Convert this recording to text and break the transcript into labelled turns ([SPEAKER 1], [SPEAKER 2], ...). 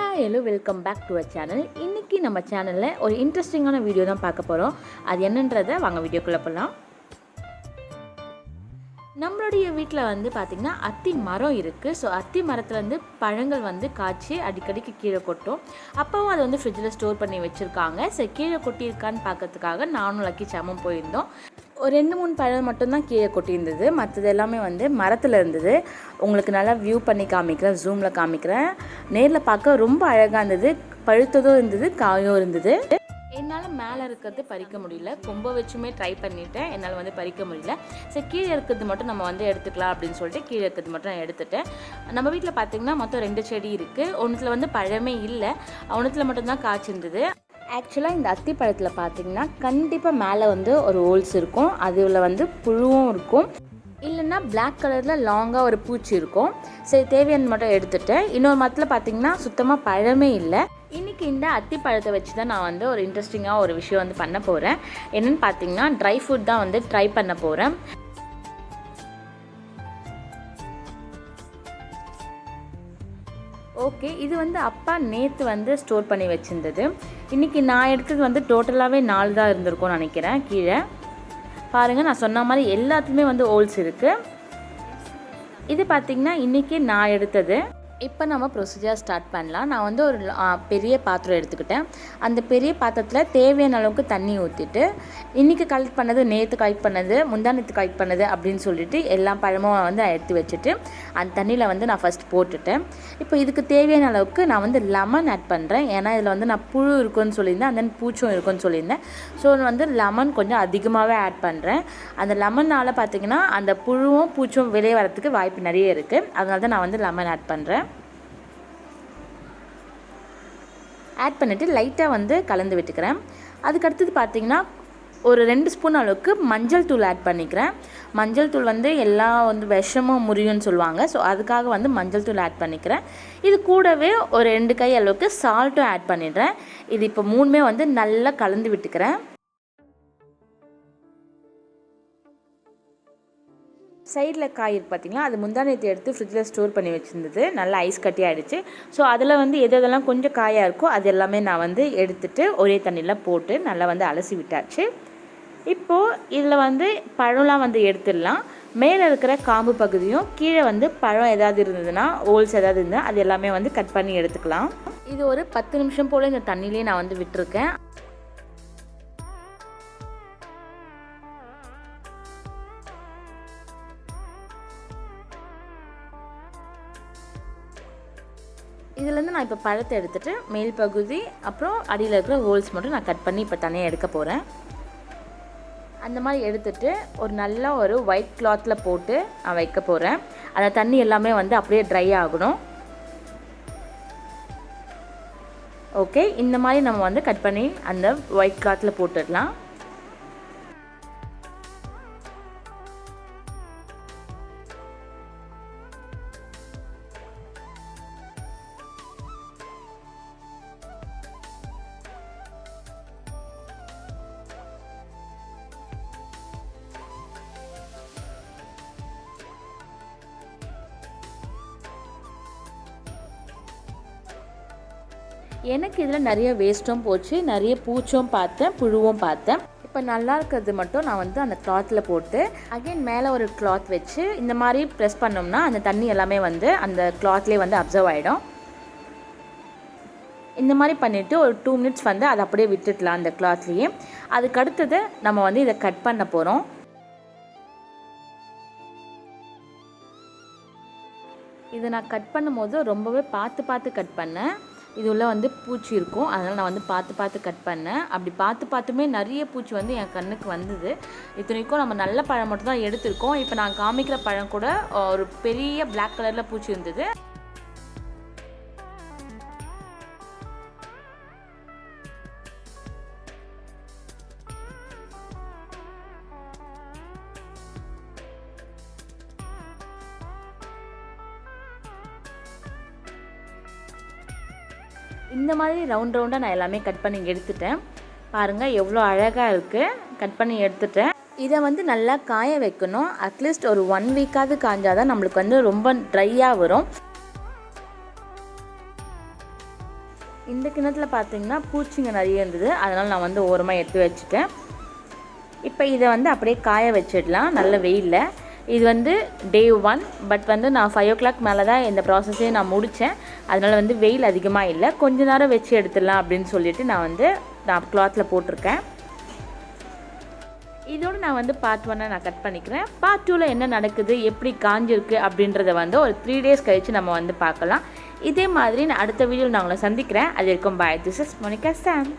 [SPEAKER 1] Hi hello welcome back to a channel இன்றைக்கி நம்ம சேனலில் ஒரு இன்ட்ரெஸ்டிங்கான வீடியோ தான் பார்க்க போகிறோம் அது என்னன்றதை வாங்க வீடியோக்குள்ளே போகலாம் நம்மளுடைய வீட்டில் வந்து பார்த்திங்கன்னா அத்தி மரம் இருக்குது ஸோ அத்தி மரத்துலேருந்து பழங்கள் வந்து காய்ச்சி அடிக்கடிக்கு கீழே கொட்டும். அப்போவும் அதை வந்து ஃப்ரிட்ஜில் ஸ்டோர் பண்ணி வச்சுருக்காங்க. சரி கீழே கொட்டியிருக்கான்னு பார்க்கறதுக்காக நானும் லக்கி சாமும் போயிருந்தோம். ஒரு ரெண்டு மூணு பழம் மட்டும்தான் கீழே கொட்டியிருந்தது. மற்றது எல்லாமே வந்து மரத்தில் இருந்தது. உங்களுக்கு நல்லா வியூ பண்ணி காமிக்கிறேன் ஜூமில் காமிக்கிறேன். நேரில் பார்க்க ரொம்ப அழகாக இருந்தது. பழுத்ததும் இருந்தது காயும் இருந்தது. என்னால் மேலே இருக்கிறது பறிக்க முடியல. கொம்பை வச்சுமே ட்ரை பண்ணிட்டேன். என்னால் வந்து பறிக்க முடியல. சரி கீழே இருக்கிறது மட்டும் நம்ம வந்து எடுத்துக்கலாம் அப்படின்னு சொல்லிட்டு கீழே இருக்கிறது மட்டும் நான் எடுத்துட்டேன். நம்ம வீட்டில் பார்த்திங்கன்னா மொத்தம் ரெண்டு செடி இருக்குது ஒன்றுத்தில் வந்து பழமே இல்லை. ஒன்றுத்தில் மட்டும்தான் காய்ச்சிருந்தது. ஆக்சுவலாக இந்த அத்தி பழத்தில் பார்த்தீங்கன்னா கண்டிப்பாக மேலே வந்து ஒரு ஹோல்ஸ் இருக்கும். அதில் வந்து புழுவும் இருக்கும். இல்லைன்னா பிளாக் கலரில் லாங்காக ஒரு பூச்சி இருக்கும். சரி தேவையான மட்டும் எடுத்துட்டேன். இன்னொரு மரத்தில் பார்த்தீங்கன்னா சுத்தமாக பழமே இல்லை. இன்றைக்கி இந்த அத்தி பழத்தை வச்சு தான் நான் வந்து ஒரு இன்ட்ரெஸ்டிங்காக ஒரு விஷயம் வந்து பண்ண போகிறேன் என்னென்னு பார்த்தீங்கன்னா ட்ரை ஃபுட் தான் வந்து ட்ரை பண்ண போகிறேன் ஓகே இது வந்து அப்பா நேற்று வந்து ஸ்டோர் பண்ணி வச்சுருந்தது. இன்றைக்கி நான் எடுத்தது வந்து டோட்டலாகவே நாலு தான் இருந்திருக்கும்னு நினைக்கிறேன் கீழே. பாருங்கள் நான் சொன்ன மாதிரி எல்லாத்துலேயுமே வந்து ஹோல்ஸ் இருக்குது இது பார்த்திங்கன்னா இன்றைக்கி நான் எடுத்தது. இப்போ நம்ம ப்ரொசீஜர் ஸ்டார்ட் பண்ணலாம். நான் வந்து ஒரு பெரிய பாத்திரம் எடுத்துக்கிட்டேன். அந்த பெரிய பாத்திரத்தில் தேவையான அளவுக்கு தண்ணி ஊற்றிட்டு இன்றைக்கி கலெக்ட் பண்ணது நேற்று கலெக்ட் பண்ணது முந்தானத்து கலெக்ட் பண்ணது அப்படின்னு சொல்லிட்டு எல்லா பழமும் வந்து நான் எடுத்து வச்சுட்டு அந்த தண்ணியில் வந்து நான் ஃபஸ்ட் போட்டுட்டேன். இப்போ இதுக்கு தேவையான அளவுக்கு நான் வந்து லெமன் ஆட் பண்ணுறேன் ஏன்னா இதில் வந்து நான் புழு இருக்குன்னு சொல்லியிருந்தேன். அந்த பூச்சும் இருக்குன்னு சொல்லியிருந்தேன். ஸோ வந்து லெமன் கொஞ்சம் அதிகமாகவே ஆட் பண்ணுறேன் அந்த லெமனால் பார்த்தீங்கன்னா அந்த புழுவும் பூச்சும் வெளியே வரத்துக்கு வாய்ப்பு நிறைய இருக்குது அதனால தான் நான் வந்து லெமன் ஆட் பண்ணுறேன் ஆட் பண்ணிவிட்டு லைட்டாக வந்து கலந்து விட்டுக்கிறேன். அதுக்கடுத்தது பார்த்தீங்கன்னா ஒரு ரெண்டு ஸ்பூன் அளவுக்கு மஞ்சள் தூள் ஆட் பண்ணிக்கிறேன். மஞ்சள் தூள் வந்து எல்லா வந்து விஷமும் முறியும்னு சொல்லுவாங்க. ஸோ அதுக்காக வந்து மஞ்சள் தூள் ஆட் பண்ணிக்கிறேன். இது கூடவே ஒரு ரெண்டு கை அளவுக்கு சால்ட்டும் ஆட் பண்ணிடுறேன். இது இப்போ மூணுமே வந்து நல்லா கலந்து விட்டுக்கிறேன். சைடில் காய் இருக்கு பார்த்தீங்களா? அது முந்தானத்தை எடுத்து ஃப்ரிட்ஜில் ஸ்டோர் பண்ணி வச்சுருந்தது. நல்லா ஐஸ் கட்டி ஆகிடுச்சு ஸோ அதில் வந்து எது எதெல்லாம் கொஞ்சம் காயாக இருக்கோ அது எல்லாமே நான் வந்து எடுத்துட்டு ஒரே தண்ணியில் போட்டு நல்லா வந்து அலசி விட்டாச்சு. இப்போது இதில் வந்து பழம்லாம் வந்து எடுத்துடலாம். மேலே இருக்கிற காம்பு பகுதியும் கீழே வந்து பழம் ஏதாவது இருந்ததுன்னா ஹோல்ஸ் ஏதாவது இருந்தால் அது எல்லாமே வந்து கட் பண்ணி எடுத்துக்கலாம். இது ஒரு பத்து நிமிஷம் போல் இந்த தண்ணியிலே நான் வந்து விட்டுருக்கேன். இதுலேருந்து நான் இப்போ பழத்தை எடுத்துகிட்டு மேல் பகுதி அப்புறம் அடியில் இருக்கிற ஹோல்ஸ் மட்டும் நான் கட் பண்ணி இப்போ தனியாக எடுக்க போகிறேன் அந்த மாதிரி எடுத்துகிட்டு ஒரு நல்ல ஒரு ஒயிட் கிளாத்தில் போட்டு நான் வைக்க போகிறேன் அந்த தண்ணி எல்லாமே வந்து அப்படியே ட்ரை ஆகணும். ஓகே இந்த மாதிரி நம்ம வந்து கட் பண்ணி அந்த ஒயிட் கிளாத்தில் போட்டுடலாம். எனக்கு இதில் நிறைய வேஸ்ட்டும் போச்சு நிறைய பூச்சும் பார்த்தேன் புழுவும் பார்த்தேன். இப்போ நல்லா இருக்கிறது மட்டும் நான் வந்து அந்த கிளாத்தில் போட்டு அகைன் மேலே ஒரு கிளாத் வச்சு இந்த மாதிரி ப்ரெஸ் பண்ணோம்னா அந்த தண்ணி எல்லாமே வந்து அந்த கிளாத்லேயே வந்து அப்சர்வ் ஆகிடும் இந்த மாதிரி பண்ணிவிட்டு ஒரு டூ மினிட்ஸ் வந்து அதை அப்படியே விட்டுடலாம் அந்த கிளாத்லேயே அதுக்கு அடுத்தது நம்ம வந்து இதை கட் பண்ண போகிறோம் இதை நான் கட் பண்ணும்போது ரொம்பவே பார்த்து பார்த்து கட் பண்ணேன். இது உள்ள வந்து பூச்சி இருக்கும். அதனால் நான் வந்து பார்த்து பார்த்து கட் பண்ணேன். அப்படி பார்த்து பார்த்துமே நிறைய பூச்சி வந்து என் கண்ணுக்கு வந்தது. இத்தனைக்கும் நம்ம நல்ல பழம் மட்டும் தான் எடுத்திருக்கோம். இப்போ நான் காமிக்கிற பழம் கூட ஒரு பெரிய பிளாக் கலரில் பூச்சி இருந்தது. இந்த மாதிரி ரவுண்ட் ரவுண்டாக நான் எல்லாமே கட் பண்ணி எடுத்துட்டேன். பாருங்கள் எவ்வளோ அழகாக இருக்குது கட் பண்ணி எடுத்துட்டேன். இதை வந்து நல்லா காய வைக்கணும். அட்லீஸ்ட் ஒரு ஒன் வீக்காவது காஞ்சாதான் நம்மளுக்கு வந்து ரொம்ப ட்ரையாக வரும். இந்த கிணத்துல பார்த்தீங்கன்னா பூச்சிங்க நிறைய இருந்தது. அதனால் நான் வந்து ஓரமாக எடுத்து வச்சுட்டேன். இப்போ இதை வந்து அப்படியே காய வச்சிடலாம். நல்ல வெயிலில். இது வந்து டே ஒன் பட் வந்து நான் ஃபைவ் ஓ கிளாக் மேலே தான் இந்த ப்ராசஸே நான் முடித்தேன் அதனால் வந்து வெயில் அதிகமாக இல்லை. கொஞ்ச நேரம் வச்சு எடுத்துடலாம் அப்படின்னு சொல்லிட்டு நான் வந்து நான் கிளாத்தில் போட்டிருக்கேன். இதோடு நான் வந்து பார்ட் ஒன்னை நான் கட் பண்ணிக்கிறேன். பார்ட் டூவில் என்ன நடக்குது எப்படி காஞ்சிருக்கு அப்படின்றத வந்து ஒரு த்ரீ டேஸ் கழித்து நம்ம வந்து பார்க்கலாம். இதே மாதிரி நான் அடுத்த வீடியோவில் நான் உங்களை சந்திக்கிறேன். அது இருக்கும் bye this is Monika Sam